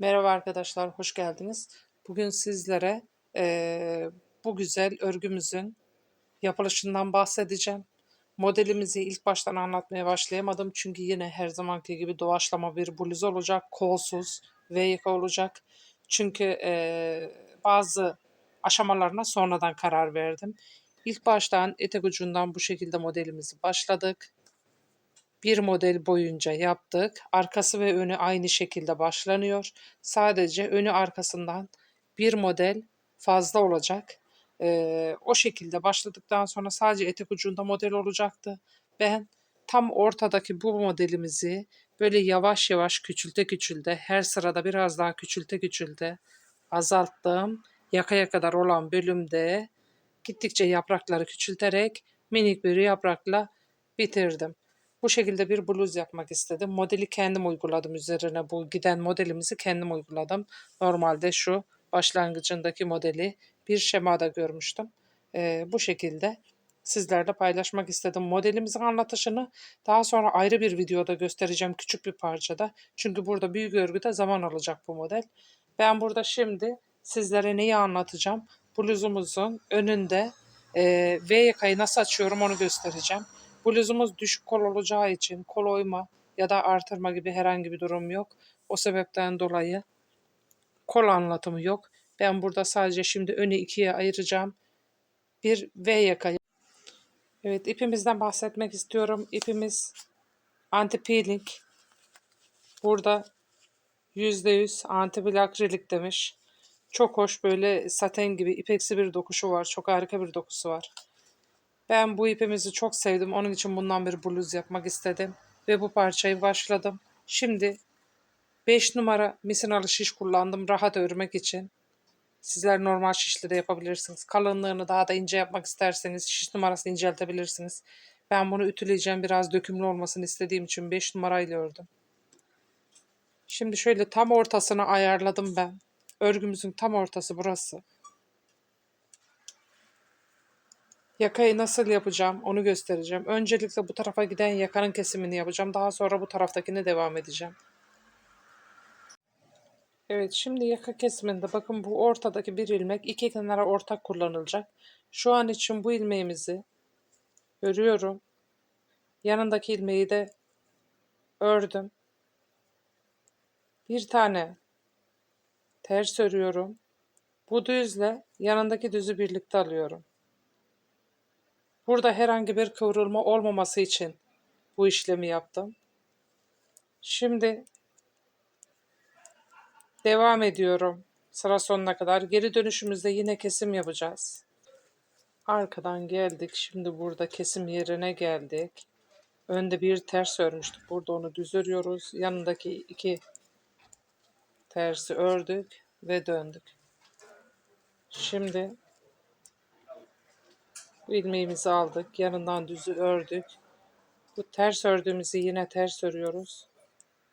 Merhaba arkadaşlar, hoş geldiniz. Bugün sizlere eee, bu güzel örgümüzün yapılışından bahsedeceğim. Modelimizi ilk baştan anlatmaya başlayamadım çünkü yine her zamanki gibi doğaçlama bir bluz olacak, kolsuz ve yaka olacak. Çünkü eee, bazı aşamalarına sonradan karar verdim. İlk baştan etek ucundan bu şekilde modelimizi başladık bir model boyunca yaptık. Arkası ve önü aynı şekilde başlanıyor. Sadece önü arkasından bir model fazla olacak. Ee, o şekilde başladıktan sonra sadece etek ucunda model olacaktı. Ben tam ortadaki bu modelimizi böyle yavaş yavaş küçülte küçülte her sırada biraz daha küçülte küçülte azalttım. Yakaya kadar olan bölümde gittikçe yaprakları küçülterek minik bir yaprakla bitirdim. Bu şekilde bir bluz yapmak istedim. Modeli kendim uyguladım üzerine. Bu giden modelimizi kendim uyguladım. Normalde şu başlangıcındaki modeli bir şemada görmüştüm. Ee, bu şekilde sizlerle paylaşmak istedim. Modelimizin anlatışını daha sonra ayrı bir videoda göstereceğim küçük bir parçada. Çünkü burada büyük örgüde zaman alacak bu model. Ben burada şimdi sizlere neyi anlatacağım? Bluzumuzun önünde e, V yakayı nasıl açıyorum onu göstereceğim. Bluzumuz düşük kol olacağı için kol oyma ya da artırma gibi herhangi bir durum yok. O sebepten dolayı kol anlatımı yok. Ben burada sadece şimdi önü ikiye ayıracağım. Bir V yaka. Evet ipimizden bahsetmek istiyorum. İpimiz anti peeling. Burada %100 anti akrilik demiş. Çok hoş böyle saten gibi ipeksi bir dokuşu var. Çok harika bir dokusu var. Ben bu ipimizi çok sevdim. Onun için bundan bir bluz yapmak istedim. Ve bu parçayı başladım. Şimdi 5 numara misinalı şiş kullandım rahat örmek için. Sizler normal şişle de yapabilirsiniz. Kalınlığını daha da ince yapmak isterseniz şiş numarasını inceltebilirsiniz. Ben bunu ütüleyeceğim. Biraz dökümlü olmasını istediğim için 5 numarayla ördüm. Şimdi şöyle tam ortasını ayarladım ben. Örgümüzün tam ortası burası. Yakayı nasıl yapacağım onu göstereceğim. Öncelikle bu tarafa giden yakanın kesimini yapacağım. Daha sonra bu taraftakine devam edeceğim. Evet şimdi yaka kesiminde bakın bu ortadaki bir ilmek iki kenara ortak kullanılacak. Şu an için bu ilmeğimizi örüyorum. Yanındaki ilmeği de ördüm. Bir tane ters örüyorum. Bu düzle yanındaki düzü birlikte alıyorum. Burada herhangi bir kıvrılma olmaması için bu işlemi yaptım. Şimdi devam ediyorum sıra sonuna kadar. Geri dönüşümüzde yine kesim yapacağız. Arkadan geldik. Şimdi burada kesim yerine geldik. Önde bir ters örmüştük. Burada onu düz örüyoruz. Yanındaki iki tersi ördük ve döndük. Şimdi bu ilmeğimizi aldık. Yanından düzü ördük. Bu ters ördüğümüzü yine ters örüyoruz.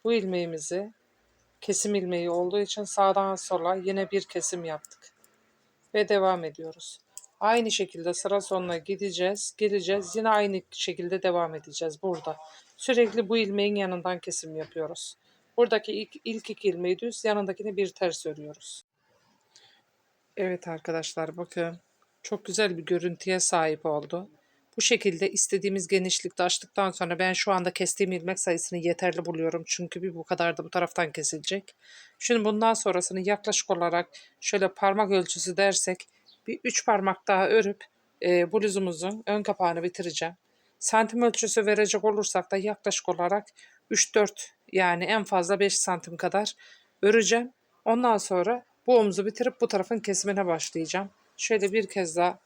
Bu ilmeğimizi kesim ilmeği olduğu için sağdan sola yine bir kesim yaptık. Ve devam ediyoruz. Aynı şekilde sıra sonuna gideceğiz, geleceğiz. Yine aynı şekilde devam edeceğiz burada. Sürekli bu ilmeğin yanından kesim yapıyoruz. Buradaki ilk, ilk iki ilmeği düz, yanındakini bir ters örüyoruz. Evet arkadaşlar bakın. Çok güzel bir görüntüye sahip oldu. Bu şekilde istediğimiz genişlikte açtıktan sonra ben şu anda kestiğim ilmek sayısını yeterli buluyorum. Çünkü bir bu kadar da bu taraftan kesilecek. Şimdi bundan sonrasını yaklaşık olarak şöyle parmak ölçüsü dersek bir 3 parmak daha örüp e, bluzumuzun ön kapağını bitireceğim. Santim ölçüsü verecek olursak da yaklaşık olarak 3-4 yani en fazla 5 santim kadar öreceğim. Ondan sonra bu omuzu bitirip bu tarafın kesimine başlayacağım. Şöyle bir kez daha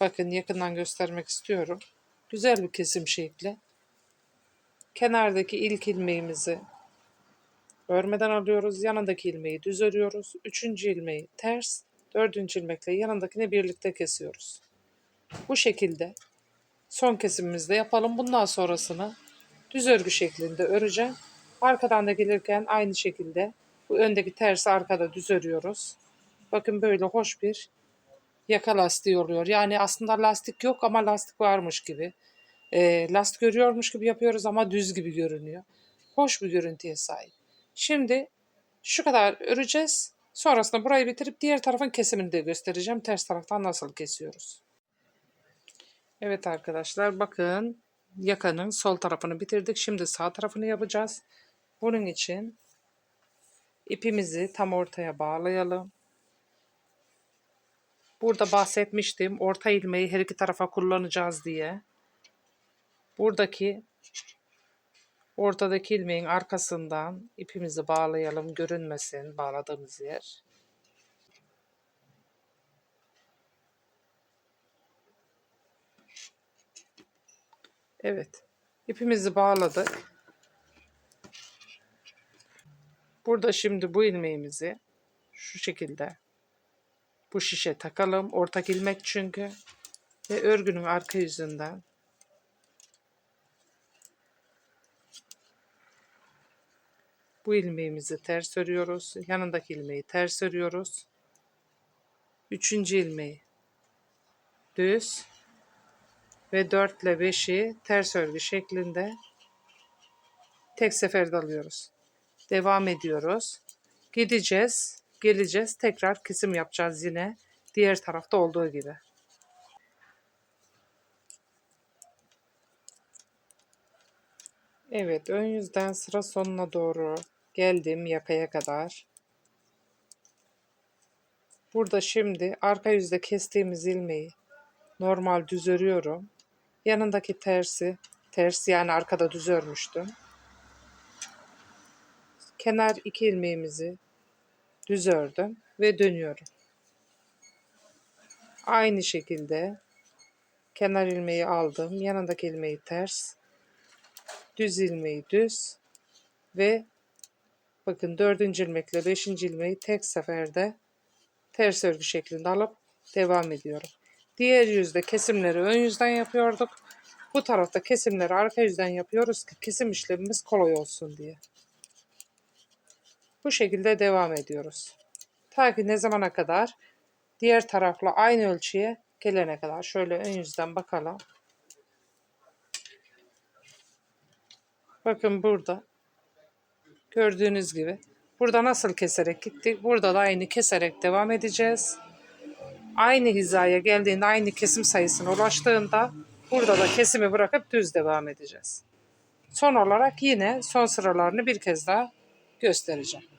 bakın yakından göstermek istiyorum. Güzel bir kesim şekli. Kenardaki ilk ilmeğimizi örmeden alıyoruz. Yanındaki ilmeği düz örüyoruz. Üçüncü ilmeği ters. Dördüncü ilmekle yanındakini birlikte kesiyoruz. Bu şekilde son kesimimizde yapalım. Bundan sonrasını düz örgü şeklinde öreceğim. Arkadan da gelirken aynı şekilde bu öndeki tersi arkada düz örüyoruz. Bakın böyle hoş bir yaka lastiği oluyor. Yani aslında lastik yok ama lastik varmış gibi. E, lastik görüyormuş gibi yapıyoruz ama düz gibi görünüyor. Hoş bir görüntüye sahip. Şimdi Şu kadar öreceğiz. Sonrasında burayı bitirip diğer tarafın kesimini de göstereceğim. Ters taraftan nasıl kesiyoruz. Evet arkadaşlar bakın yakanın sol tarafını bitirdik. Şimdi sağ tarafını yapacağız. Bunun için ipimizi tam ortaya bağlayalım. Burada bahsetmiştim orta ilmeği her iki tarafa kullanacağız diye. Buradaki ortadaki ilmeğin arkasından ipimizi bağlayalım görünmesin bağladığımız yer. Evet. ipimizi bağladık. Burada şimdi bu ilmeğimizi şu şekilde bu şişe takalım. Ortak ilmek çünkü. Ve örgünün arka yüzünden bu ilmeğimizi ters örüyoruz. Yanındaki ilmeği ters örüyoruz. Üçüncü ilmeği düz ve 4 ile 5'i ters örgü şeklinde tek seferde alıyoruz. Devam ediyoruz. Gideceğiz, geleceğiz. Tekrar kesim yapacağız yine diğer tarafta olduğu gibi. Evet, ön yüzden sıra sonuna doğru geldim yakaya kadar. Burada şimdi arka yüzde kestiğimiz ilmeği normal düz örüyorum. Yanındaki tersi, ters yani arkada düz örmüştüm. Kenar iki ilmeğimizi düz ördüm ve dönüyorum. Aynı şekilde kenar ilmeği aldım. Yanındaki ilmeği ters. Düz ilmeği düz ve bakın dördüncü ilmekle beşinci ilmeği tek seferde ters örgü şeklinde alıp devam ediyorum. Diğer yüzde kesimleri ön yüzden yapıyorduk. Bu tarafta kesimleri arka yüzden yapıyoruz ki kesim işlemimiz kolay olsun diye. Bu şekilde devam ediyoruz. Ta ki ne zamana kadar diğer tarafla aynı ölçüye gelene kadar. Şöyle ön yüzden bakalım. Bakın burada gördüğünüz gibi burada nasıl keserek gittik. Burada da aynı keserek devam edeceğiz. Aynı hizaya geldiğinde aynı kesim sayısına ulaştığında burada da kesimi bırakıp düz devam edeceğiz. Son olarak yine son sıralarını bir kez daha göstereceğim.